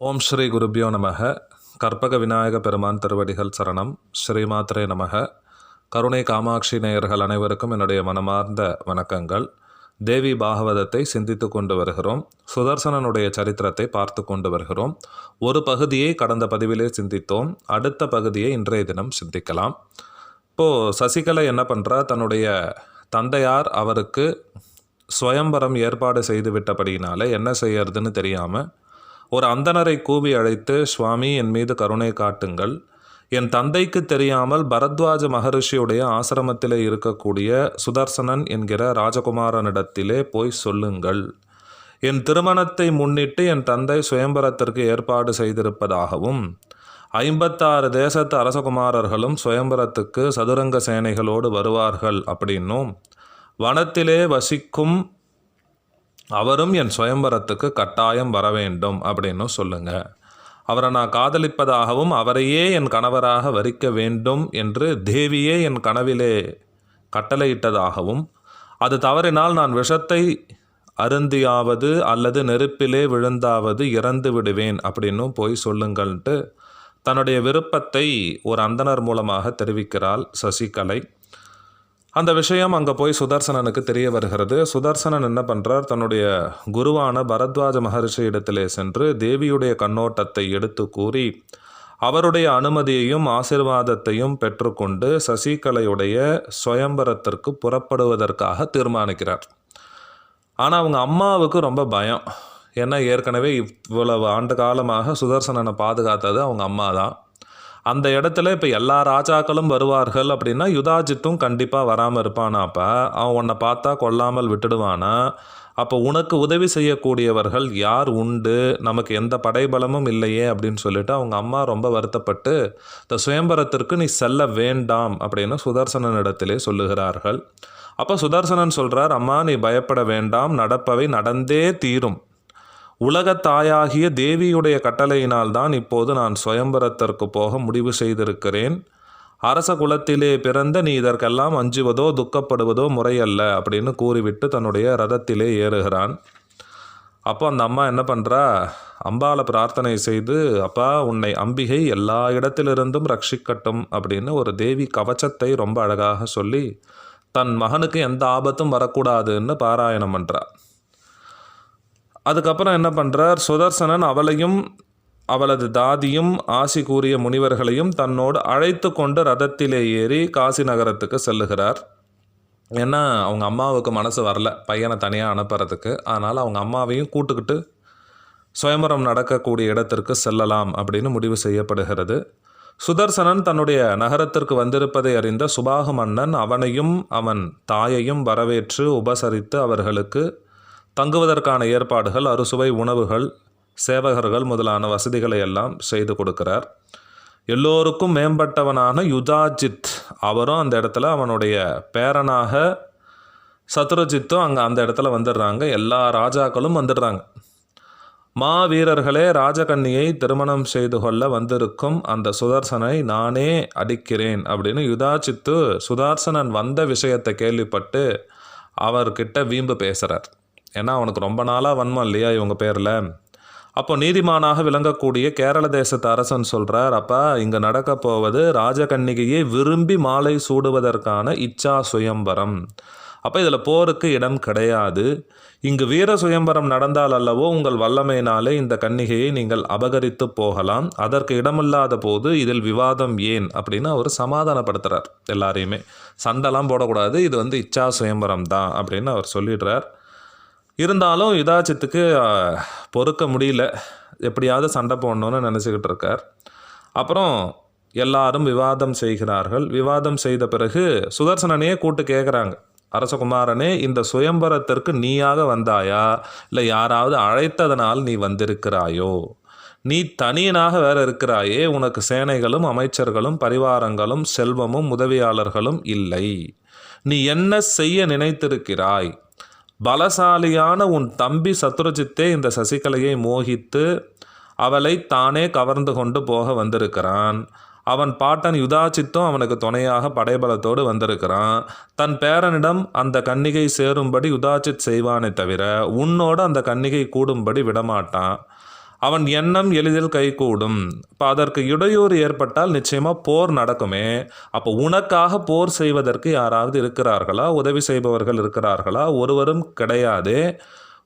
ஓம் ஸ்ரீ குருபியோ நமக. கற்பக விநாயக பெருமான் திருவடிகள் சரணம். ஸ்ரீமாத்ரே நமக. கருணை காமாட்சி நேயர்கள் அனைவருக்கும் என்னுடைய மனமார்ந்த வணக்கங்கள். தேவி பாகவதத்தை சிந்தித்து கொண்டு வருகிறோம். சுதர்சனனுடைய சரித்திரத்தை பார்த்து கொண்டு வருகிறோம். ஒரு பகுதியை கடந்த பதிவிலே சிந்தித்தோம். அடுத்த பகுதியை இன்றைய தினம் சிந்திக்கலாம். இப்போது சசிகலை என்ன பண்ணுறா தன்னுடைய தந்தையார் அவருக்கு சுயம்பரம் ஏற்பாடு செய்து விட்டபடியினால என்ன செய்யறதுன்னு தெரியாமல் ஒரு அந்தணரை கூவி அழைத்து சுவாமி என் மீது கருணை காட்டுங்கள். என் தந்தைக்கு தெரியாமல் பரத்வாஜ மகரிஷியுடைய ஆசிரமத்திலே இருக்கக்கூடிய சுதர்சனன் என்கிற ராஜகுமாரனிடத்திலே போய் சொல்லுங்கள். என் திருமணத்தை முன்னிட்டு என் தந்தை சுயம்பரத்திற்கு ஏற்பாடு செய்திருப்பதாகவும் ஐம்பத்தாறு தேசத்து அரசகுமாரர்களும் சுயம்பரத்துக்கு சதுரங்க சேனைகளோடு வருவார்கள் அப்படின்னும் வனத்திலே வசிக்கும் அவரும் என் சுயம்பரத்துக்கு கட்டாயம் வர வேண்டும் அப்படின்னு சொல்லுங்க. அவரை நான் காதலிப்பதாகவும் அவரையே என் கணவராக வரிக்க வேண்டும் என்று தேவியே என் கனவிலே கட்டளையிட்டதாகவும் அது தவறினால் நான் விஷத்தை அருந்தியாவது அல்லது நெருப்பிலே விழுந்தாவது இறந்து விடுவேன் அப்படின்னும் போய் சொல்லுங்கள்ன்ட்டு தன்னுடைய விருப்பத்தை ஒரு அந்தணர் மூலமாக தெரிவிக்கிறாள் சசிகலை. அந்த விஷயம் அங்கே போய் சுதர்சனனுக்கு தெரிய வருகிறது. சுதர்சனன் என்ன பண்ணுறார் தன்னுடைய குருவான பரத்வாஜ மகர்ஷி இடத்திலே சென்று தேவியுடைய கண்ணோட்டத்தை எடுத்து கூறி அவருடைய அனுமதியையும் ஆசிர்வாதத்தையும் பெற்றுக்கொண்டு சசிகலையுடைய சுயம்பரத்திற்கு புறப்படுவதற்காக தீர்மானிக்கிறார். ஆனால் அவங்க அம்மாவுக்கு ரொம்ப பயம். ஏன்னா ஏற்கனவே இவ்வளவு ஆண்டு காலமாக சுதர்சனனை பாதுகாத்தது அவங்க அம்மா தான் அந்த இடத்துல இப்போ எல்லா ராஜாக்களும் வருவார்கள் அப்படின்னா யுதாஜித்தும் கண்டிப்பாக வராமல் இருப்பானாப்பா அவன் உன்னை பார்த்தா கொல்லாமல் விட்டுடுவானா? அப்போ உனக்கு உதவி செய்யக்கூடியவர்கள் யார் உண்டு? நமக்கு எந்த படைபலமும் இல்லையே அப்படின்னு சொல்லிட்டு அவங்க அம்மா ரொம்ப வருத்தப்பட்டு இந்த சுயம்பரத்திற்கு நீ செல்ல வேண்டாம் அப்படின்னு சுதர்சனன் இடத்திலே சொல்லுகிறார்கள். அப்போ சுதர்சனன் சொல்கிறார் அம்மா நீ பயப்பட வேண்டாம். நடப்பவை நடந்தே தீரும். உலகத் தாயாகிய தேவியுடைய கட்டளையினால் தான் இப்போது நான் சுயம்பரத்திற்கு போக முடிவு செய்திருக்கிறேன். அரச குலத்திலே பிறந்த நீ இதற்கெல்லாம் அஞ்சுவதோ துக்கப்படுவதோ முறையல்ல அப்படின்னு கூறிவிட்டு தன்னுடைய ரதத்திலே ஏறுகிறான். அப்போ அந்த அம்மா என்ன பண்ணுறா அம்பாளை பிரார்த்தனை செய்து அப்பா உன்னை அம்பிகை எல்லா இடத்திலிருந்தும் ரட்சிக்கட்டும் அப்படின்னு ஒரு தேவி கவச்சத்தை ரொம்ப அழகாக சொல்லி தன் மகனுக்கு எந்த ஆபத்தும் வரக்கூடாதுன்னு பாராயணம் பண்ணுறா அதுக்கப்புறம் என்ன பண்ணுறார் சுதர்சனன் அவளையும் அவளது தாதியும் ஆசி கூறிய முனிவர்களையும் தன்னோடு அழைத்து கொண்டு ரதத்திலே ஏறி காசி நகரத்துக்கு செல்லுகிறார். ஏன்னா அவங்க அம்மாவுக்கு மனசு வரல பையனை தனியாக அனுப்புறதுக்கு. அதனால் அவங்க அம்மாவையும் கூட்டுக்கிட்டு சுயம்பரம் நடக்கக்கூடிய இடத்திற்கு செல்லலாம் அப்படின்னு முடிவு செய்யப்படுகிறது. சுதர்சனன் தன்னுடைய நகரத்திற்கு வந்திருப்பதை அறிந்த சுபாகு மன்னன் அவனையும் அவன் தாயையும் வரவேற்று உபசரித்து அவர்களுக்கு தங்குவதற்கான ஏற்பாடுகள் அறுசுவை உணவுகள் சேவகர்கள் முதலான வசதிகளை எல்லாம் செய்து கொடுக்கிறார். எல்லோருக்கும் மேம்பட்டவனான யுதாஜித் அவரும் அந்த இடத்துல அவனுடைய பேரனாக சத்ருஜித்தும் அங்கே அந்த இடத்துல வந்துடுறாங்க. எல்லா ராஜாக்களும் வந்துடுறாங்க. மா வீரர்களே ராஜகன்னியை திருமணம் செய்து கொள்ள வந்திருக்கும் அந்த சுதர்சனை நானே அடிக்கிறேன் அப்படின்னு யுதாஜித்து சுதர்சனன் வந்த விஷயத்தை கேள்விப்பட்டு அவர்கிட்ட வீம்பு பேசுகிறார் ஏன்னா அவனுக்கு ரொம்ப நாளாக வன்மம் இல்லையா இவங்க பேரில்? அப்போ நீதிமானாக விளங்கக்கூடிய கேரள தேசத்து அரசன் சொல்கிறார் அப்போ இங்கே நடக்க போவது ராஜகன்னிகையை விரும்பி மாலை சூடுவதற்கான இச்சா சுயம்பரம். அப்போ இதில் போருக்கு இடம் கிடையாது. இங்கு வீர சுயம்பரம் நடந்தால் அல்லவோ உங்கள் வல்லமையினாலே இந்த கன்னிகையை நீங்கள் அபகரித்து போகலாம். அதற்கு இடமில்லாத போது இதில் விவாதம் ஏன்? அப்படின்னு அவர் சமாதானப்படுத்துகிறார் எல்லாரையுமே. சண்டைலாம் போடக்கூடாது இது வந்து இச்சா சுயம்பரம் தான் அப்படின்னு அவர் சொல்லிடுறார். இருந்தாலும் யுதாச்சித்துக்கு பொறுக்க முடியல. எப்படியாவது சண்டை போடணும்னு நினச்சிக்கிட்டு இருக்கார். அப்புறம் எல்லாரும் விவாதம் செய்கிறார்கள். விவாதம் செய்த பிறகு சுதர்சனனையே கூட்டு கேட்குறாங்க அரசகுமாரனே இந்த சுயம்பரத்திற்கு நீயாக வந்தாயா? இல்லை யாராவது அழைத்ததனால் நீ வந்திருக்கிறாயோ? நீ தனியனாக வேற இருக்கிறாயே. உனக்கு சேனைகளும் அமைச்சர்களும் பரிவாரங்களும் செல்வமும் உதவியாளர்களும் இல்லை. நீ என்ன செய்ய நினைத்திருக்கிறாய்? பலசாலியான உன் தம்பி சத்ருஜித்தே இந்த சசிகலையை மோகித்து அவளை தானே கவர்ந்து கொண்டு போக வந்திருக்கிறான். அவன் பாட்டன் யுதாச்சித்தும் அவனுக்கு துணையாக படைபலத்தோடு வந்திருக்கிறான். தன் பேரனிடம் அந்த கன்னிகை சேரும்படி யுதாச்சித் செய்வானே தவிர உன்னோடு அந்த கன்னிகை கூடும்படி விடமாட்டான். அவன் எண்ணம் எளிதில் கைகூடும். இப்போ அதற்கு இடையூறு ஏற்பட்டால் நிச்சயமாக போர் நடக்குமே. அப்போ உனக்காக போர் செய்வதற்கு யாராவது இருக்கிறார்களா? உதவி செய்பவர்கள் இருக்கிறார்களா? ஒருவரும் கிடையாது.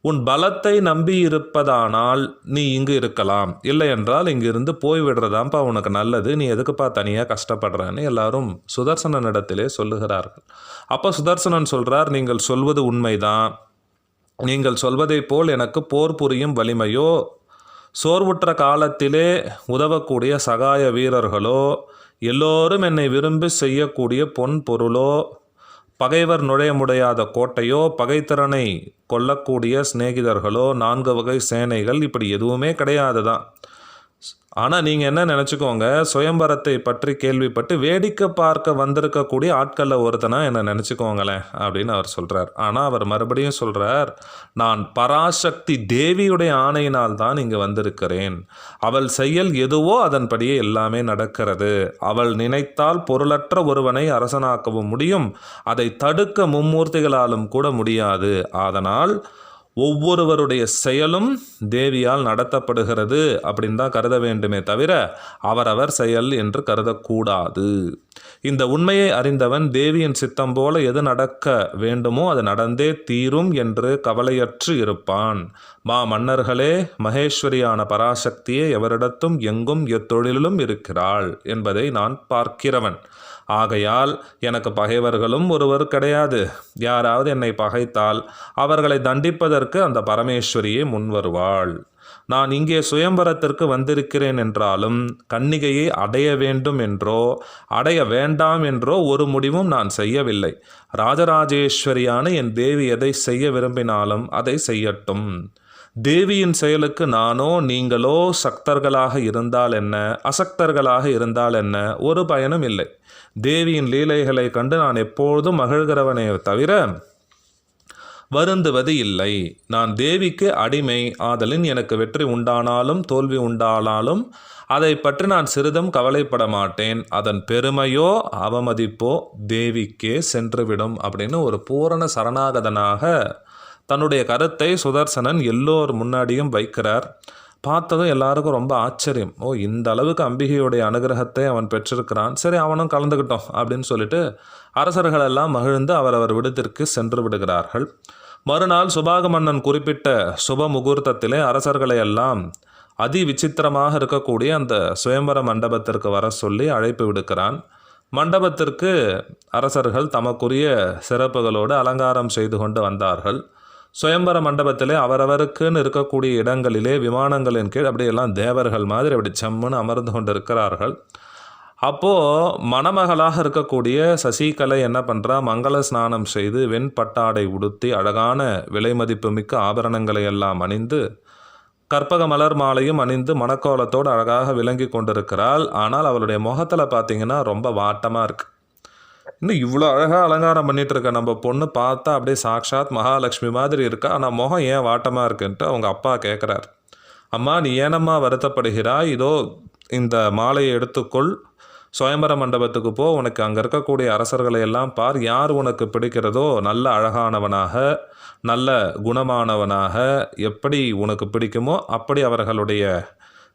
உன் பலத்தை நம்பி இருப்பதானால் நீ இங்கு இருக்கலாம். இல்லை என்றால் இங்கிருந்து போய்விடுறதாம்ப்பா உனக்கு நல்லது. நீ எதுக்குப்பா தனியாக கஷ்டப்படுறான்னு எல்லாரும் சுதர்சனனிடத்திலே சொல்லுகிறார்கள். அப்போ சுதர்சனன் சொல்கிறார் நீங்கள் சொல்வது உண்மைதான். நீங்கள் சொல்வதைப் போல் எனக்கு போர் புரியும் வலிமையோ சோர்வுற்ற காலத்திலே உதவக்கூடிய சகாய வீரர்களோ எல்லோரும் என்னை விரும்பி செய்யக்கூடிய பொன் பொருளோ பகைவர் நுழைய முடியாத கோட்டையோ பகைத்திறனை கொல்லக்கூடிய சிநேகிதர்களோ நான்கு வகை சேனைகள் இப்படி எதுவுமே கிடையாது தான் ஆனால் நீங்கள் என்ன நினச்சிக்கோங்க சுயம்பரத்தை பற்றி கேள்விப்பட்டு வேடிக்கை பார்க்க வந்திருக்கக்கூடிய ஆட்களில் ஒருத்தனா என்ன நினச்சிக்கோங்களேன் அப்படின்னு அவர் சொல்கிறார் ஆனால் அவர் மறுபடியும் சொல்கிறார் நான் பராசக்தி தேவியுடைய ஆணையினால் தான் இங்கே வந்திருக்கிறேன். அவள் செயல் எதுவோ அதன்படியே எல்லாமே நடக்கிறது. அவள் நினைத்தால் பொருளற்ற ஒருவனை அரசனாக்கவும் முடியும். அதை தடுக்க மும்மூர்த்திகளாலும் கூட முடியாது. அதனால் ஒவ்வொருவருடைய செயலும் தேவியால் நடத்தப்படுகிறது அப்படின்னு தான் கருத வேண்டுமே தவிர அவரவர் செயல் என்று கருதக்கூடாது. இந்த உண்மையை அறிந்தவன் தேவியின் சித்தம் போல எது நடக்க வேண்டுமோ அது நடந்தே தீரும் என்று கவலையற்று இருப்பான். மா மன்னர்களே மகேஸ்வரியான பராசக்தியே எவரிடத்தும் எங்கும் எத்தொழிலும் இருக்கிறாள் என்பதை நான் பார்க்கிறவன். ஆகையால் எனக்கு பகைவர்களும் ஒருவர் கிடையாது. யாராவது என்னை பகைத்தால் அவர்களை தண்டிப்பதற்கு அந்த பரமேஸ்வரியே முன்வருவாள் நான் இங்கே சுயம்பரத்திற்கு வந்திருக்கிறேன் என்றாலும் கன்னிகையை அடைய வேண்டும் என்றோ அடைய வேண்டாம் என்றோ ஒரு முடிவும் நான் செய்யவில்லை. ராஜராஜேஸ்வரியான என் தேவி எதை செய்ய விரும்பினாலும் அதை செய்யட்டும். தேவியின் செயலுக்கு நானோ நீங்களோ சக்தர்களாக இருந்தால் என்ன? அசக்தர்களாக இருந்தால் என்ன? ஒரு பயனும் இல்லை. தேவியின் லீலைகளை கண்டு நான் எப்பொழுதும் மகிழ்கிறவனே தவிர வருந்துவது இல்லை. நான் தேவிக்கு அடிமை ஆதலின் எனக்கு வெற்றி உண்டானாலும் தோல்வி உண்டானாலும் அதை பற்றி நான் சிறிதும் கவலைப்பட மாட்டேன். அதன் பெருமையோ அவமதிப்போ தேவிக்கே சென்றுவிடும் அப்படின்னு ஒரு பூரண சரணாகதனாக தன்னுடைய கருத்தை சுதர்சனன் எல்லோர் முன்னாடியும் வைக்கிறார். பார்த்ததும் எல்லாருக்கும் ரொம்ப ஆச்சரியம். ஓ இந்த அளவுக்கு அம்பிகையுடைய அனுகிரகத்தை அவன் பெற்றிருக்கிறான். சரி அவனும் கலந்துக்கிட்டோம் அப்படின்னு சொல்லிட்டு அரசர்கள் எல்லாம் மகிழ்ந்து அவரவர் விடுத்திற்கு சென்று விடுகிறார்கள். மறுநாள் சுபாக மன்னன் குறிப்பிட்ட சுப முகூர்த்தத்திலே அரசர்களை எல்லாம் அதி விசித்திரமாக இருக்கக்கூடிய அந்த சுயம்பர மண்டபத்திற்கு வர சொல்லி அழைப்பு விடுக்கிறான். மண்டபத்திற்கு அரசர்கள் தமக்குரிய சிறப்புகளோடு அலங்காரம் செய்து கொண்டு வந்தார்கள். சுயம்பர மண்டபத்திலே அவரவருக்குன்னு இருக்கக்கூடிய இடங்களிலே விமானங்களின் கீழ் அப்படியெல்லாம் தேவர்கள் மாதிரி அப்படி செம்முன்னு அமர்ந்து கொண்டு இருக்கிறார்கள் அப்போது மணமகளாக இருக்கக்கூடிய சசிகலை என்ன பண்ணுறா மங்கள ஸ்நானம் செய்து வெண்பட்டாடை உடுத்தி அழகான விலை மதிப்பு மிக்க ஆபரணங்களை எல்லாம் அணிந்து கற்பக மலர் மாலையும் அணிந்து மணக்கோலத்தோடு அழகாக விளங்கி கொண்டிருக்கிறாள். ஆனால் அவளுடைய முகத்தில் பார்த்தீங்கன்னா ரொம்ப வாட்டமாக இருக்குது இன்னும் இவ்வளோ அழகாக அலங்காரம் பண்ணிட்டு இருக்க. நம்ம பொண்ணு பார்த்தா அப்படியே சாக்ஷாத் மகாலட்சுமி மாதிரி இருக்கா? ஆனால் முகம் ஏன் வாட்டமாக இருக்குன்ட்டு அவங்க அப்பா கேட்குறார் அம்மா நீ ஏனம்மா வருத்தப்படுகிறாய்? இதோ இந்த மாலையை எடுத்துக்கொள். சுயம்பர மண்டபத்துக்கு போ. உனக்கு அங்கே இருக்கக்கூடிய அரசர்களை எல்லாம் பார். யார் உனக்கு பிடிக்கிறதோ நல்ல அழகானவனாக நல்ல குணமானவனாக எப்படி உனக்கு பிடிக்குமோ அப்படி அவர்களுடைய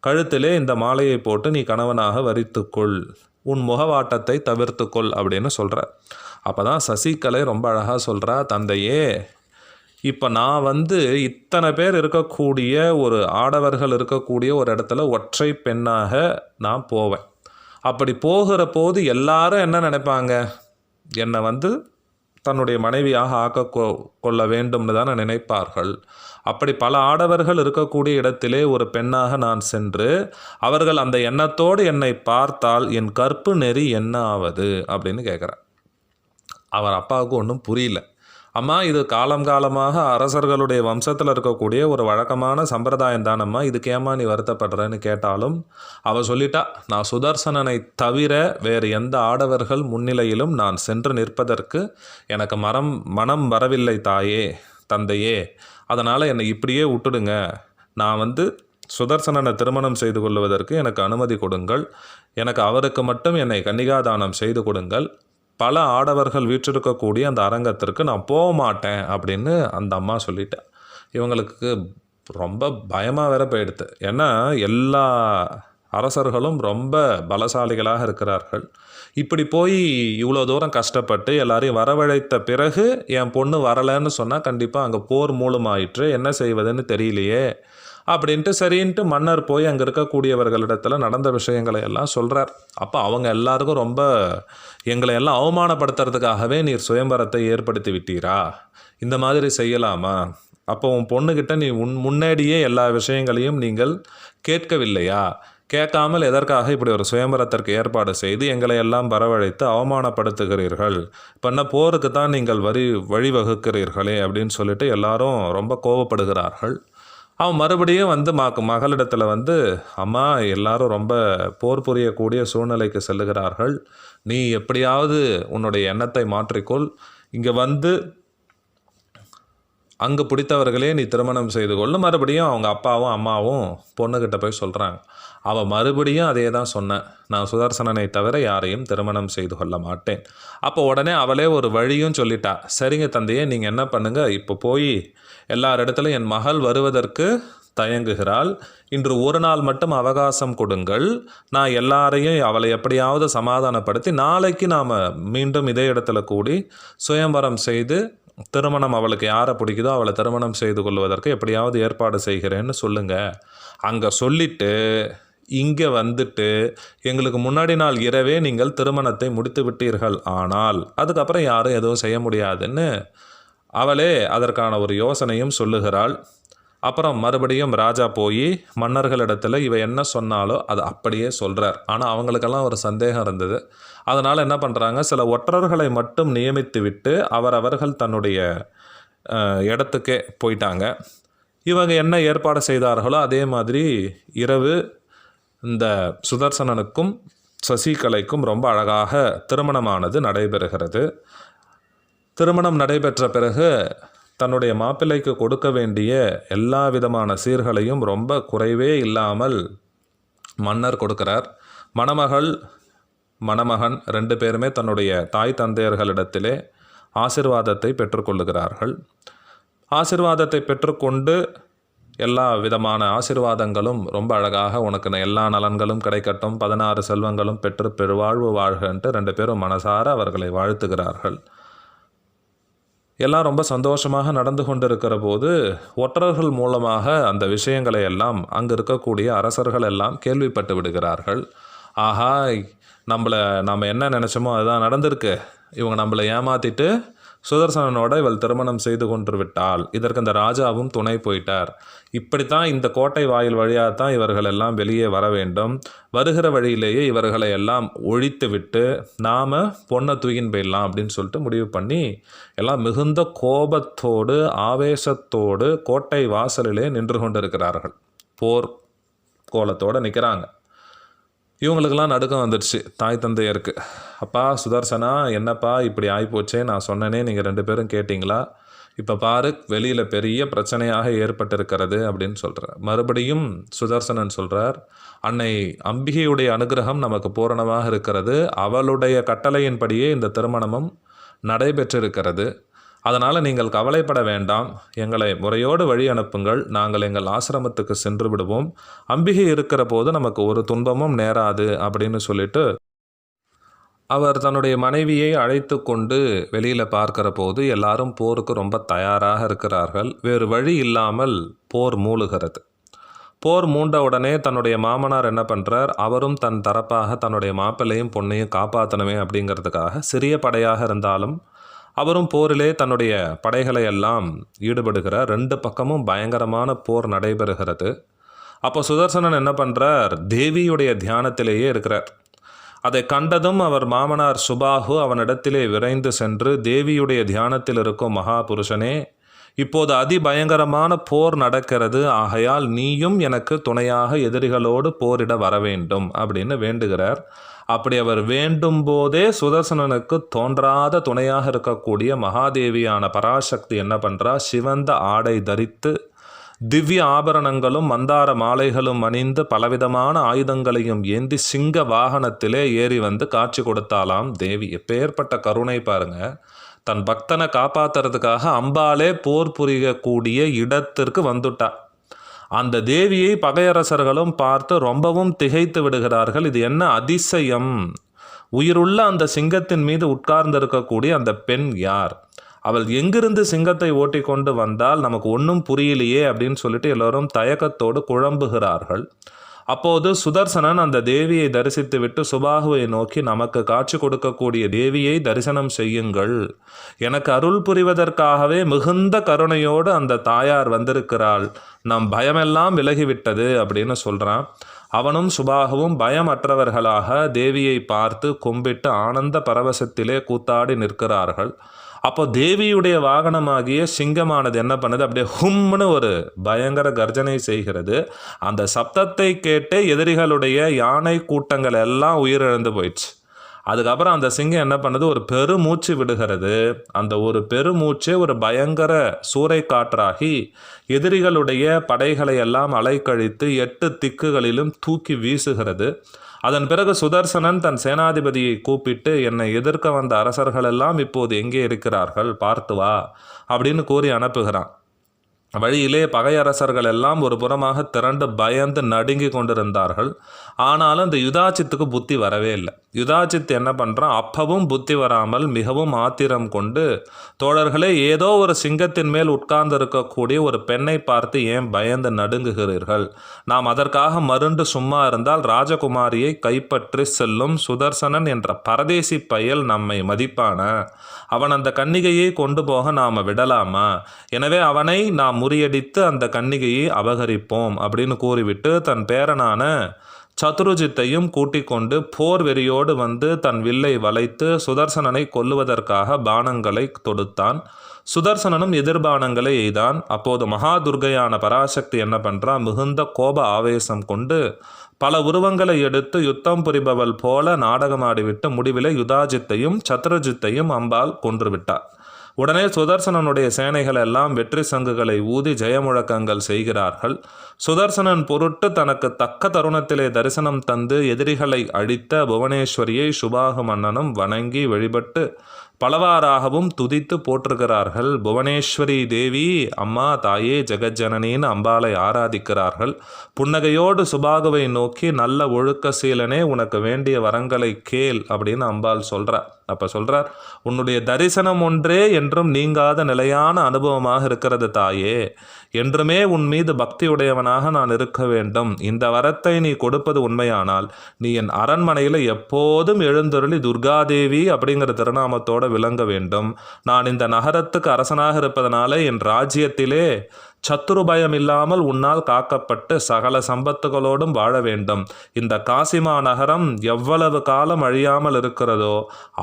கழுத்திலே இந்த மாலையை போட்டு நீ கணவனாக வரித்துக்கொள். உன் முகவாட்டத்தை தவிர்த்துக்கொள் அப்படின்னு சொல்கிறார் அப்போ தான் சசிகலை ரொம்ப அழகாக சொல்கிறா தந்தையே இப்போ நான் வந்து இத்தனை பேர் இருக்கக்கூடிய ஒரு ஆடவர்கள் இருக்கக்கூடிய ஒரு இடத்துல ஒற்றை பெண்ணாக நான் போவேன். அப்படி போகிற போது எல்லாரும் என்ன நினைப்பாங்க? என்னை வந்து தன்னுடைய மனைவியாக ஆக்க கொள்ள வேண்டும்னு தான் நினைப்பார்கள். அப்படி பல ஆடவர்கள் இருக்கக்கூடிய இடத்திலே ஒரு பெண்ணாக நான் சென்று அவர்கள் அந்த எண்ணத்தோடு என்னை பார்த்தால் என் கற்பு நெறி என்ன ஆவது அப்படின்னு கேட்குறேன் அவர் அப்பாவுக்கு ஒன்றும் புரியல. அம்மா இது காலம் காலமாக அரசர்களுடைய வம்சத்தில் இருக்கக்கூடிய ஒரு வழக்கமான சம்பிரதாயம் தானம்மா இதுக்கு ஏம்மா நீ வருத்தப்படுறேன்னு கேட்டாலும் அவ சொல்லிட்டா நான் சுதர்சனனை தவிர வேறு எந்த ஆடவர்கள் முன்னிலையிலும் நான் சென்று நிற்பதற்கு எனக்கு மரம் மனம் வரவில்லை தாயே தந்தையே. அதனால் என்னை இப்படியே விட்டுடுங்க. நான் வந்து சுதர்சனனை திருமணம் செய்து கொள்வதற்கு எனக்கு அனுமதி கொடுங்கள். எனக்கு அவருக்கு மட்டும் என்னை கன்னிகாதானம் செய்து கொடுங்கள். பல ஆடவர்கள் வீற்றிருக்கக்கூடிய அந்த அரங்கத்திற்கு நான் போக மாட்டேன் அப்படின்னு அந்த அம்மா சொல்லிட்டேன் இவங்களுக்கு ரொம்ப பயமாக வேற போயிடுது. ஏன்னா எல்லா அரசர்களும் ரொம்ப பலசாலிகளாக இருக்கிறார்கள். இப்படி போய் இவ்வளோ தூரம் கஷ்டப்பட்டு எல்லாரையும் வரவழைத்த பிறகு என் பொண்ணு வரலைன்னு சொன்னால் கண்டிப்பாக அங்கே போர் மூலமாயிற்று. என்ன செய்வதுன்னு தெரியலையே. அப்படின்ட்டு சரின்ட்டு மன்னர் போய் அங்கே இருக்கக்கூடியவர்களிடத்தில் நடந்த விஷயங்களை எல்லாம் சொல்கிறார் அப்போ அவங்க எல்லாருக்கும் ரொம்ப எங்களை எல்லாம் அவமானப்படுத்துறதுக்காகவே நீர் சுயம்பரத்தை ஏற்படுத்தி விட்டீரா? இந்த மாதிரி செய்யலாமா? அப்போ உன் பொண்ணுக்கிட்ட நீ உன் முன்னாடியே எல்லா விஷயங்களையும் நீங்கள் கேட்கவில்லையா? கேட்காமல் எதற்காக இப்படி ஒரு சுயம்பரத்திற்கு ஏற்பாடு செய்து எங்களை எல்லாம் வரவழைத்து அவமானப்படுத்துகிறீர்கள்? இப்போ என்ன போருக்கு தான் நீங்கள் வரி வழிவகுக்கிறீர்களே அப்படின்னு சொல்லிட்டு எல்லாரும் ரொம்ப கோவப்படுகிறார்கள். அவன் மறுபடியும் வந்து மக மகளிடத்தில் வந்து அம்மா எல்லாரும் ரொம்ப போர் புரியக்கூடிய சூழ்நிலைக்கு செல்லுகிறார்கள். நீ எப்படியாவது உன்னுடைய எண்ணத்தை மாற்றிக்கொள். இங்கே வந்து அங்கு பிடித்தவர்களே நீ திருமணம் செய்து கொள்ளு. மறுபடியும் அவங்க அப்பாவும் அம்மாவும் பொண்ணுக்கிட்ட போய் சொல்கிறாங்க அவள் மறுபடியும் அதே தான் சொன்னேன் நான் சுதர்சனனை தவிர யாரையும் திருமணம் செய்து கொள்ள மாட்டேன். அப்போ உடனே அவளே ஒரு வழியும் சொல்லிட்டா. சரிங்க தந்தையே நீங்கள் என்ன பண்ணுங்கள் இப்போ போய் எல்லார் இடத்துலையும் என் மகள் வருவதற்கு தயங்குகிறாள். இன்று ஒரு நாள் மட்டும் அவகாசம் கொடுங்கள். நான் எல்லாரையும் அவளை எப்படியாவது சமாதானப்படுத்தி நாளைக்கு நாம் மீண்டும் இதே இடத்துல கூடி சுயம்பரம் செய்து திருமணம் அவளுக்கு யாரை பிடிக்குதோ அவளை திருமணம் செய்து கொள்வதற்கு எப்படியாவது ஏற்பாடு செய்கிறேன்னு சொல்லுங்கள் அங்கே சொல்லிட்டு இங்கே வந்துட்டு எங்களுக்கு முன்னாடி நாள் இரவே நீங்கள் திருமணத்தை முடித்து விட்டீர்கள். ஆனால் அதுக்கப்புறம் யாரும் எதுவும் செய்ய முடியாதுன்னு அவளே அதற்கான ஒரு யோசனையும் சொல்லுகிறாள். அப்புறம் மறுபடியும் ராஜா போய் மன்னர்களிடத்தில் இவ என்ன சொன்னாலோ அது அப்படியே சொல்கிறார் ஆனால் அவங்களுக்கெல்லாம் ஒரு சந்தேகம் இருந்தது. அதனால் என்ன பண்ணுறாங்க சில ஒற்றர்களை மட்டும் நியமித்து விட்டு அவரவர்கள் தன்னுடைய இடத்துக்கே போயிட்டாங்க. இவங்க என்ன ஏற்பாடு செய்தார்களோ அதே மாதிரி இரவு இந்த சுதர்சனனுக்கும் சசிகலைக்கும் ரொம்ப அழகாக திருமணமானது நடைபெறுகிறது. திருமணம் நடைபெற்ற பிறகு தன்னுடைய மாப்பிள்ளைக்கு கொடுக்க வேண்டிய எல்லா விதமான சீர்களையும் ரொம்ப குறைவே இல்லாமல் மன்னர் கொடுக்கிறார். மணமகள் மணமகன் ரெண்டு பேருமே தன்னுடைய தாய் தந்தையர்களிடத்திலே ஆசிர்வாதத்தை பெற்றுக்கொள்ளுகிறார்கள் ஆசிர்வாதத்தை பெற்றுக்கொண்டு எல்லா விதமான ஆசிர்வாதங்களும் ரொம்ப அழகாக உனக்கு ந- எல்லா நலன்களும் கிடைக்கட்டும். பதினாறு செல்வங்களும் பெற்று பெருவாழ்வு வாழ்கன்ட்டு ரெண்டு பேரும் மனசார அவர்களை வாழ்த்துகிறார்கள். எல்லாம் ரொம்ப சந்தோஷமாக நடந்து கொண்டிருக்கிற போது ஒற்றர்கள் மூலமாக அந்த விஷயங்களை எல்லாம் அங்கே இருக்கக்கூடிய அரசர்கள் எல்லாம் கேள்விப்பட்டு விடுகிறார்கள். ஆஹா நம்மளை நம்ம என்ன நினச்சோமோ அதுதான் நடந்திருக்கு. இவங்க நம்மளை ஏமாற்றிட்டு சுதர்சனனோட இவள் திருமணம் செய்து கொண்டு விட்டாள் இதற்கு இந்த ராஜாவும் துணை போயிட்டார். இப்படித்தான் இந்த கோட்டை வாயில் வழியாக தான் இவர்கள் எல்லாம் வெளியே வர வேண்டும். வருகிற வழியிலேயே இவர்களை எல்லாம் ஒழித்து விட்டு நாம் பொண்ணை தூக்கின்னு போயிடலாம் அப்படின்னு சொல்லிட்டு முடிவு பண்ணி எல்லாம் மிகுந்த கோபத்தோடு ஆவேசத்தோடு கோட்டை வாசலிலே நின்று கொண்டிருக்கிறார்கள். போர் கோலத்தோடு நிற்கிறாங்க இவங்களுக்கெல்லாம் நடுக்கம் வந்துடுச்சு. தாய் தந்தையருக்கு. அப்பா சுதர்சனா என்னப்பா இப்படி ஆகிப்போச்சே நான் சொன்னனே நீங்கள் ரெண்டு பேரும் கேட்டிங்களா? இப்போ பாரு வெளியில் பெரிய பிரச்சனையாக ஏற்பட்டிருக்கிறது அப்படின்னு சொல்கிறார் மறுபடியும் சுதர்சனன் சொல்கிறார் அன்னை அம்பிகையுடைய அனுகிரகம் நமக்கு பூரணமாக இருக்கிறது. அவளுடைய கட்டளையின்படியே இந்த திருமணமும் நடைபெற்றிருக்கிறது. அதனால் நீங்கள் கவலைப்பட வேண்டாம். எங்களை முறையோடு வழி அனுப்புங்கள். நாங்கள் எங்கள் ஆசிரமத்துக்கு சென்று விடுவோம். அம்பிகை இருக்கிற போது நமக்கு ஒரு துன்பமும் நேராது அப்படின்னு சொல்லிட்டு அவர் தன்னுடைய மனைவியை அழைத்து கொண்டு வெளியில் பார்க்கிற போது எல்லாரும் போருக்கு ரொம்ப தயாராக இருக்கிறார்கள். வேறு வழி இல்லாமல் போர் மூழுகிறது. போர் மூண்ட உடனே தன்னுடைய மாமனார் என்ன பண்ணுறார் அவரும் தன் தரப்பாக தன்னுடைய மாப்பிள்ளையும் பொண்ணையும் காப்பாற்றணுமே அப்படிங்கிறதுக்காக சிறிய படையாக இருந்தாலும் அவரும் போரிலே தன்னுடைய படைகளை எல்லாம் ஈடுபடுகிறார் ரெண்டு பக்கமும் பயங்கரமான போர் நடைபெறுகிறது. அப்போ சுதர்சனன் என்ன பண்ணுறார் தேவியுடைய தியானத்திலேயே இருக்கிறார். அதை கண்டதும் அவர் மாமனார் சுபாகு அவனிடத்திலே விரைந்து சென்று தேவியுடைய தியானத்தில் இருக்கும் மகா புருஷனே இப்போது அதிபயங்கரமான போர் நடக்கிறது. ஆகையால் நீயும் எனக்கு துணையாக எதிரிகளோடு போரிட வர வேண்டும் அப்படின்னு வேண்டுகிறார். அப்படி அவர் வேண்டும் போதே சுதர்சனனுக்கு தோன்றாத துணையாக இருக்கக்கூடிய மகாதேவியான பராசக்தி என்ன பண்ணுறா சிவந்த ஆடை தரித்து திவ்ய ஆபரணங்களும் மந்தார மாலைகளும் அணிந்து பலவிதமான ஆயுதங்களையும் ஏந்தி சிங்க வாகனத்திலே ஏறி வந்து காட்சி கொடுத்தாலாம் தேவி. எப்பேற்பட்ட கருணை பாருங்க. தன் பக்தனை காப்பாத்துறதுக்காக அம்பாலே போர் புரியக்கூடிய இடத்திற்கு வந்துட்டா. அந்த தேவியை பகையரசர்களும் பார்த்து ரொம்பவும் திகைத்து விடுகிறார்கள். இது என்ன அதிசயம்? உயிருள்ள அந்த சிங்கத்தின் மீது உட்கார்ந்திருக்கக்கூடிய அந்த பெண் யார்? அவள் எங்கிருந்து சிங்கத்தை ஓட்டி கொண்டு வந்தால் நமக்கு ஒன்றும் புரியலையே அப்படின்னு சொல்லிட்டு எல்லோரும் தயக்கத்தோடு குழம்புகிறார்கள். அப்போது சுதர்சனன் அந்த தேவியை தரிசித்துவிட்டு சுபாகுவை நோக்கி நமக்கு காட்சி கொடுக்கக்கூடிய தேவியை தரிசனம் செய்யுங்கள். எனக்கு அருள் புரிவதற்காகவே மிகுந்த கருணையோடு அந்த தாயார் வந்திருக்கிறாள். நம் பயமெல்லாம் விலகிவிட்டது அப்படின்னு சொல்கிறான் அவனும் சுபாகவும் பயமற்றவர்களாக தேவியை பார்த்து கும்பிட்டு ஆனந்த பரவசத்திலே கூத்தாடி நிற்கிறார்கள். அப்போ தேவியுடைய வாகனமாகிய சிங்கமானது என்ன பண்ணுது? அப்படியே ஹும்னு ஒரு பயங்கர கர்ஜனை செய்கிறது. அந்த சப்தத்தை கேட்டு எதிரிகளுடைய யானை கூட்டங்கள் எல்லாம் உயிரிழந்து போயிடுச்சு. அதுக்கப்புறம் அந்த சிங்கம் என்ன பண்ணுது? ஒரு பெருமூச்சு விடுகிறது. அந்த ஒரு பெருமூச்சே ஒரு பயங்கர சூறை காற்றாகி எதிரிகளுடைய படைகளை எல்லாம் அலைக்கழித்து எட்டு திக்குகளிலும் தூக்கி வீசுகிறது. அதன் பிறகு சுதர்சனன் தன் சேனாதிபதியை கூப்பிட்டு என்னை எதிர்க்க வந்த அரசர்களெல்லாம் இப்போது எங்கே இருக்கிறார்கள்? பார்த்து வா அப்படின்னு கூறி அனுப்புகிறான். வழியிலே பகையரசர்கள் எல்லாம் ஒரு புறமாக திரண்டு பயந்து நடுங்கி கொண்டிருந்தார்கள். ஆனாலும் இந்த யுதாச்சித்துக்கு புத்தி வரவே இல்லை. யுதாச்சித் என்ன பண்ணுறான் அப்பவும் புத்தி வராமல் மிகவும் ஆத்திரம் கொண்டு தோழர்களே ஏதோ ஒரு சிங்கத்தின் மேல் உட்கார்ந்து இருக்கக்கூடிய ஒரு பெண்ணை பார்த்து ஏன் பயந்து நடுங்குகிறீர்கள்? நாம் அதற்காக மருண்டு சும்மா இருந்தால் ராஜகுமாரியை கைப்பற்றி செல்லும் சுதர்சனன் என்ற பரதேசி பயல் நம்மை மதிப்பான? அவன் அந்த கன்னிகையை கொண்டு போக நாம் விடலாமா? எனவே அவனை நாம் முறியடித்து அந்த கன்னிகையை அபகரிப்போம் அப்படின்னு கூறிவிட்டு தன் பேரனான சத்ருஜித்தையும் கூட்டிக் கொண்டு போர் வெறியோடு வந்து தன் வில்லை வளைத்து சுதர்சனனை கொல்லுவதற்காக பானங்களை தொடுத்தான். சுதர்சனனும் எதிர்பானங்களை எய்தான். அப்போது மகாதுர்கையான பராசக்தி என்ன பண்றா? மிகுந்த கோப ஆவேசம் கொண்டு பல உருவங்களை எடுத்து யுத்தம் புரிபவள் போல நாடகமாடிவிட்டு முடிவிலே யுதாஜித்தையும் சத்ருஜித்தையும் அம்பாள் கொன்றுவிட்டார். உடனே சுதர்சனனுடைய சேனைகள் எல்லாம் வெற்றி சங்குகளை ஊதி ஜெயமுழக்கங்கள் செய்கிறார்கள். சுதர்சனன் பொருட்டு தனக்கு தக்க தருணத்திலே தரிசனம் தந்து எதிரிகளை அழித்த புவனேஸ்வரியை சுபாகு மன்னனும் வணங்கி வழிபட்டு பலவாறாகவும் துதித்து போற்றுகிறார்கள் புவனேஸ்வரி தேவி அம்மா தாயே ஜெகஜனனின் அம்பாளை ஆராதிக்கிறார்கள். புன்னகையோடு சுபாகுவை நோக்கி நல்ல ஒழுக்க சீலனே உனக்கு வேண்டிய வரங்களை கேள் அப்படின்னு அம்பாள் சொல்கிறார் அப்போ சொல்கிறார் உன்னுடைய தரிசனம் ஒன்றே என்றும் நீங்காத நிலையான அனுபவமாக இருக்கிறது தாயே. என்றுமே உன் மீது பக்தியுடையவனாக நான் இருக்க வேண்டும். இந்த வரத்தை நீ கொடுப்பது உண்மையானால் நீ என் அரண்மனையில் எப்போதும் எழுந்தொருளி துர்காதேவி அப்படிங்கிற திருநாமத்தோடு விளங்க வேண்டும். நான் இந்த நகரத்துக்கு அரசனாக இருப்பதனால என் ராஜ்யத்திலே சத்துரு பயம் இல்லாமல் உன்னால் காக்கப்பட்டு சகல சம்பத்துகளோடும் வாழ வேண்டும். இந்த காசிமா நகரம் எவ்வளவு காலம் அழியாமல் இருக்கிறதோ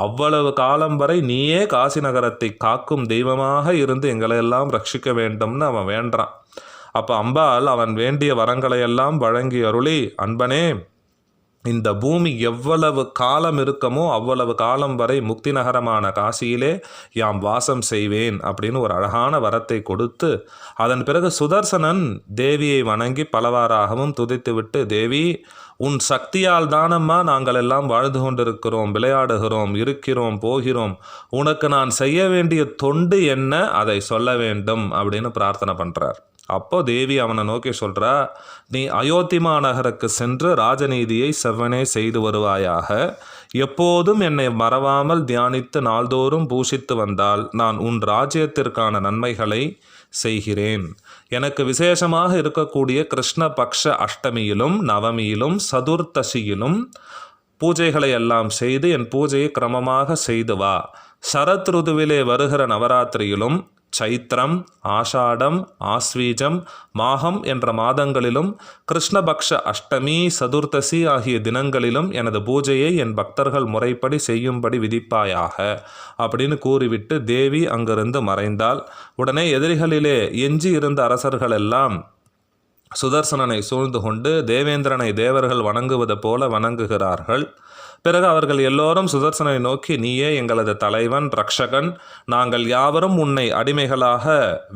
அவ்வளவு காலம் வரை நீயே காசி நகரத்தை காக்கும் தெய்வமாக இருந்து எங்களையெல்லாம் ரட்சிக்க வேண்டும்னு அவன் வேண்டான். அப்போ அம்பாள் அவன் வேண்டிய வரங்களையெல்லாம் வழங்கி அருளி அன்பனே இந்த பூமி எவ்வளவு காலம் இருக்கமோ அவ்வளவு காலம் வரை முக்தி நகரமான காசியிலே யாம் வாசம் செய்வேன் அப்படின்னு ஒரு அழகான வரத்தை கொடுத்து அதன் பிறகு சுதர்சனன் தேவியை வணங்கி பலவாறாகவும் துதித்துவிட்டு தேவி உன் சக்தியால் தானம்மா நாங்கள் எல்லாம் வாழ்ந்து கொண்டிருக்கிறோம் விளையாடுகிறோம் இருக்கிறோம் போகிறோம். உனக்கு நான் செய்ய வேண்டிய தொண்டு என்ன? அதை சொல்ல வேண்டும் அப்படின்னு பிரார்த்தனை பண்ணுறார் அப்போ தேவி அவனை நோக்கி சொல்கிறா நீ அயோத்திமா நகருக்கு சென்று ராஜநீதியை செவ்வனே செய்து வருவாயாக. எப்போதும் என்னை மறவாமல் தியானித்து நாள்தோறும் பூஷித்து வந்தால் நான் உன் ராஜ்யத்திற்கான நன்மைகளை செய்கிறேன். எனக்கு விசேஷமாக இருக்கக்கூடிய கிருஷ்ண பக்ஷ அஷ்டமியிலும் நவமியிலும் சதுர்த்தசியிலும் பூஜைகளை எல்லாம் செய்து என் பூஜையை கிரமமாக செய்து வா. சரத் ருதுவிலே வருகிற நவராத்திரியிலும் சைத்திரம் ஆஷாடம் ஆஸ்வீஜம் மாகம் என்ற மாதங்களிலும் கிருஷ்ணபக்ஷ அஷ்டமி சதுர்த்தசி ஆகிய தினங்களிலும் எனது பூஜையை என் பக்தர்கள் முறைப்படி செய்யும்படி விதிப்பாயாக அப்படின்னு கூறிவிட்டு தேவி அங்கிருந்து மறைந்தால் உடனே எதிரிகளிலே எஞ்சி இருந்த அரசர்கள் எல்லாம் சுதர்சனனை சூழ்ந்து கொண்டு தேவேந்திரனை தேவர்கள் வணங்குவது போல வணங்குகிறார்கள். பிறகு அவர்கள் எல்லோரும் சுதர்சனை நோக்கி நீயே எங்களது தலைவன் ரக்ஷகன். நாங்கள் யாவரும் உன்னை அடிமைகளாக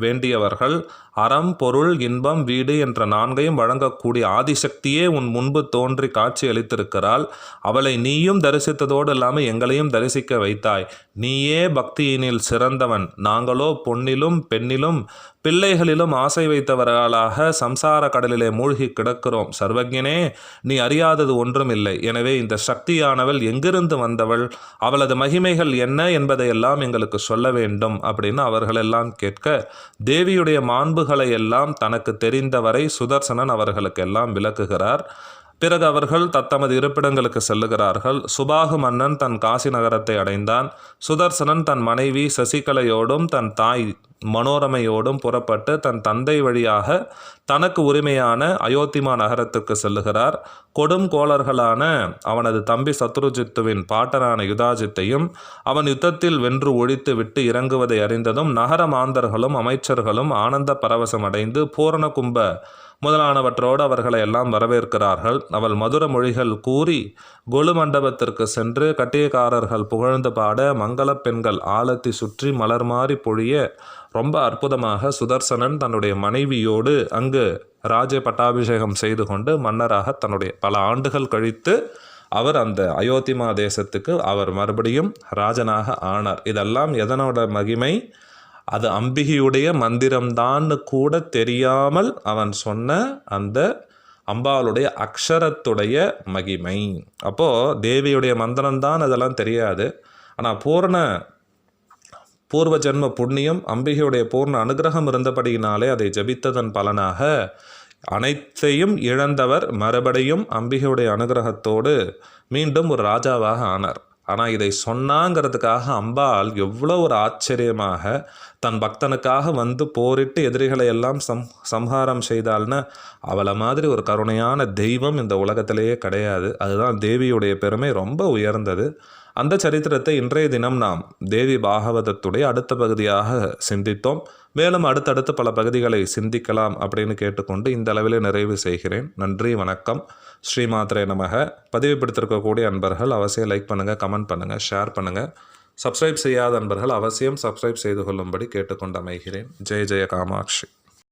வேண்டியவர்கள். அறம் பொருள் இன்பம் வீடு என்ற நான்கையும் வழங்கக்கூடிய ஆதிசக்தியே உன் முன்பு தோன்றி காட்சி அளித்திருக்கிறாள் அவளை நீயும் தரிசித்ததோடு இல்லாமல் எங்களையும் தரிசிக்க வைத்தாய். நீயே பக்தியினில் சிறந்தவன். நாங்களோ பொன்னிலும் பெண்ணிலும் பிள்ளைகளிலும் ஆசை வைத்தவர்களாக சம்சார கடலிலே மூழ்கி கிடக்கிறோம். சர்வஜனே நீ அறியாதது ஒன்றும் இல்லை எனவே இந்த சக்தியான சக்தியானவள் எங்கிருந்து வந்தவள் அவளது மகிமைகள் என்ன என்பதையெல்லாம் எங்களுக்கு சொல்ல வேண்டும் அப்படின்னு அவர்களெல்லாம் கேட்க தேவியுடைய மாண்புகளை எல்லாம் தனக்கு தெரிந்தவரை சுதர்சனன் அவர்களுக்கெல்லாம் விளக்குகிறார். பிறகு அவர்கள் தத்தமது இருப்பிடங்களுக்கு செல்லுகிறார்கள். சுபாகு மன்னன் தன் காசி நகரத்தை அடைந்தான். சுதர்சனன் தன் மனைவி சசிகலையோடும் தன் தாய் மனோரமையோடும் புறப்பட்டு தன் தந்தை வழியாக தனக்கு உரிமையான அயோத்திமா நகரத்துக்கு செல்லுகிறார். கொடும் கோளர்களான அவனது தம்பி சத்ருஜித்துவின் பாட்டனான யுதாஜித்தையும் அவன் யுத்தத்தில் வென்று ஒழித்து விட்டு இறங்குவதை அறிந்ததும் நகர மாந்தர்களும் அமைச்சர்களும் ஆனந்த பரவசம் அடைந்து பூரண கும்ப முதலானவற்றோடு அவர்களை எல்லாம் வரவேற்கிறார்கள். அவள் மதுர மொழிகள் கூறி கொலு மண்டபத்திற்கு சென்று கட்டியக்காரர்கள் புகழ்ந்து பாட மங்களப் பெண்கள் ஆலத்தி சுற்றி மலர் மாறி பொழிய ரொம்ப அற்புதமாக சுதர்சனன் தன்னுடைய மனைவியோடு அங்கு ராஜ பட்டாபிஷேகம் செய்து கொண்டு மன்னராக தன்னுடைய பல ஆண்டுகள் கழித்து அவர் அந்த அயோத்திமா தேசத்துக்கு அவர் மறுபடியும் ராஜனாக ஆனார். இதெல்லாம் எதனோட மகிமை? அது அம்பிகையுடைய மந்திரம்தான்னு கூட தெரியாமல் அவன் சொன்ன அந்த அம்பாளுடைய அக்ஷரத்துடைய மகிமை. அப்போது தேவியுடைய மந்திரம்தான் அதெல்லாம் தெரியாது. ஆனால் பூரண பூர்வ ஜென்ம புண்ணியம் அம்பிகையுடைய பூர்ண அனுகிரகம் இருந்தபடியினாலே அதை ஜபித்ததன் பலனாக அனைத்தையும் இழந்தவர் மறுபடியும் அம்பிகையுடைய அனுகிரகத்தோடு மீண்டும் ஒரு ராஜாவாக ஆனார். ஆனால் இதை சொன்னாங்கிறதுக்காக அம்பாள் எவ்வளோ ஒரு ஆச்சரியமாக தன் பக்தனுக்காக வந்து போரிட்டு எதிரிகளை எல்லாம் சம் சம்ஹாரம் செய்தாள்னா அவளை மாதிரி ஒரு கருணையான தெய்வம் இந்த உலகத்திலேயே கிடையாது. அதுதான் தேவியுடைய பெருமை ரொம்ப உயர்ந்தது. அந்த சரித்திரத்தை இன்றைய தினம் நாம் தேவி பாகவதத்துடைய அடுத்த பகுதியாக சிந்தித்தோம். மேலும் அடுத்தடுத்து பல பகுதிகளை சிந்திக்கலாம் அப்படின்னு கேட்டுக்கொண்டு இந்த அளவிலே நிறைவு செய்கிறேன். நன்றி வணக்கம். ஸ்ரீமாத்ரே நமக. பதிவுபடுத்திருக்கக்கூடிய அன்பர்கள் அவசியம் லைக் பண்ணுங்கள் கமெண்ட் பண்ணுங்கள் ஷேர் பண்ணுங்கள் சப்ஸ்கிரைப் செய்யாத அன்பர்கள் அவசியம் சப்ஸ்கிரைப் செய்து கொள்ளும்படி கேட்டுக்கொண்டு அமைகிறேன். ஜெய ஜெய காமாட்சி.